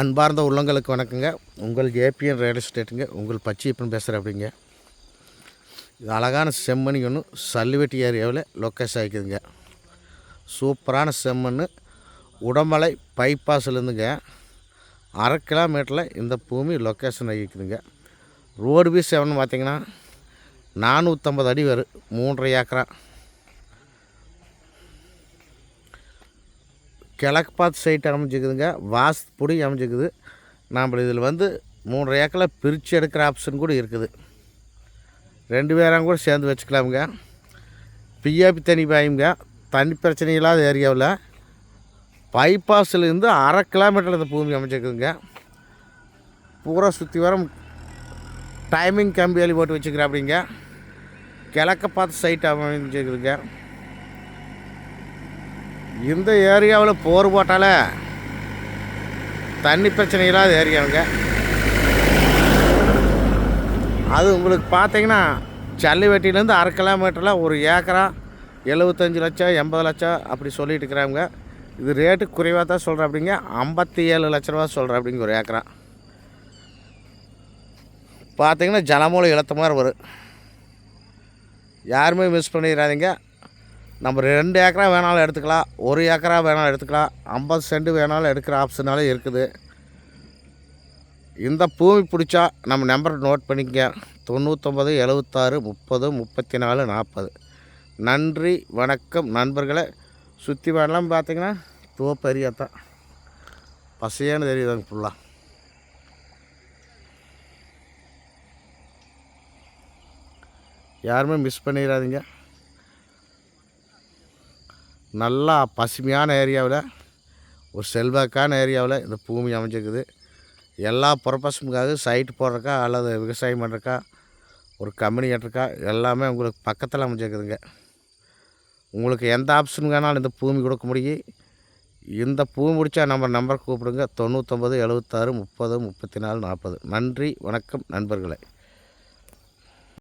அன்பார்ந்த உள்ளங்களுக்கு வணக்கங்க. உங்கள் ஏபிஎன் ரியல் எஸ்டேட்டுங்க. உங்கள் பச்சையப்பன் பேசுகிறேன் அப்படிங்க. இது அழகான செம்மணி ஒன்று சல்லுவெட்டி ஏரியாவில் லொக்கேஷன் ஆகிக்குதுங்க. சூப்பரான செம்மண் உடமலை பைபாஸ்லேருந்துங்க. அரை கிலோமீட்டரில் இந்த பூமி லொக்கேஷன் ஆகிக்குதுங்க. ரோடு பீஸ் எவ்வளோன்னு பார்த்தீங்கன்னா நானூற்றம்பது அடி வரும். மூன்றரை ஏக்கரா. கிழக்கு பார்த்து சைட் அமைஞ்சிக்குதுங்க வாஸ்து பொடி அமைஞ்சிக்குது நாம் இதில் வந்து மூன்றரை ஏக்கரில் பிரித்து எடுக்கிற ஆப்ஷன் கூட இருக்குது. ரெண்டு பேரும் கூட சேர்ந்து வச்சுக்கலாமுங்க. பிஏபி தண்ணி பாயுங்க. தண்ணி பிரச்சனை இல்லாத ஏரியாவில் பைபாஸ்லேருந்து அரை கிலோமீட்டரில் இந்த பூமி அமைச்சிருக்குதுங்க பூரா சுற்றி வர டைமிங் கம்பி வேலி போட்டு வச்சுக்கிறேன் அப்படிங்க கிழக்க பார்த்து சைட் அமைஞ்சிருக்குதுங்க. இந்த ஏரியாவில் போர் போட்டாலே தண்ணி பிரச்சனை இல்லாத ஏரியாவுங்க அது உங்களுக்கு பார்த்தீங்கன்னா சல்லிவெட்டிலேருந்து அரை கிலோமீட்டரில் ஒரு ஏக்கரா எழுபத்தஞ்சி லட்சம் எண்பது லட்சம் அப்படி சொல்லிட்டு இருக்கிறாங்க. இது ரேட்டு குறைவாக தான் சொல்கிற அப்படிங்க ஐம்பத்தி ஏழு லட்ச ரூபா சொல்கிற அப்படிங்க ஒரு ஏக்கரா. பார்த்தீங்கன்னா ஜனமூலம் இழுத்த மாதிரி வரும். யாருமே மிஸ் பண்ணிடாதீங்க. நம்ம ரெண்டு ஏக்கரா வேணாலும் எடுத்துக்கலாம். ஒரு ஏக்கரா வேணாலும் எடுத்துக்கலாம். ஐம்பது சென்ட் வேணாலும் எடுக்கிற ஆப்ஷனாலும் இருக்குது. இந்த பூமி பிடிச்சா நம்ம நம்பர் நோட் பண்ணிக்கங்க. தொண்ணூற்றொம்பது எழுபத்தாறு முப்பது முப்பத்தி நாலு நாற்பது. நன்றி வணக்கம் நண்பர்களை. சுற்றி வரலாம் பார்த்தீங்கன்னா தோப்பு ஏரியா தான் பசையானு தெரியுதாங்க ஃபுல்லாக யாருமே மிஸ் பண்ணிடாதீங்க நல்லா பசுமையான ஏரியாவில் ஒரு செல்வாக்கான ஏரியாவில் இந்த பூமி அமைஞ்சிருக்குது. எல்லா பர்பஸுக்காக சைட்டு போடுறக்கா அல்லது விவசாயம் பண்ணுறக்கா ஒரு கம்பெனி கட்டுறக்கா எல்லாமே உங்களுக்கு பக்கத்தில் அமைஞ்சிருக்குதுங்க. உங்களுக்கு எந்த ஆப்ஷன் வேணாலும் இந்த பூமி கொடுக்க முடியும். இந்த பூமி முடித்தா நம்ம நம்பர் கூப்பிடுங்க. தொண்ணூற்றொம்பது எழுபத்தாறு முப்பது முப்பத்தி நாலு நாற்பது. நன்றி வணக்கம் நண்பர்களே.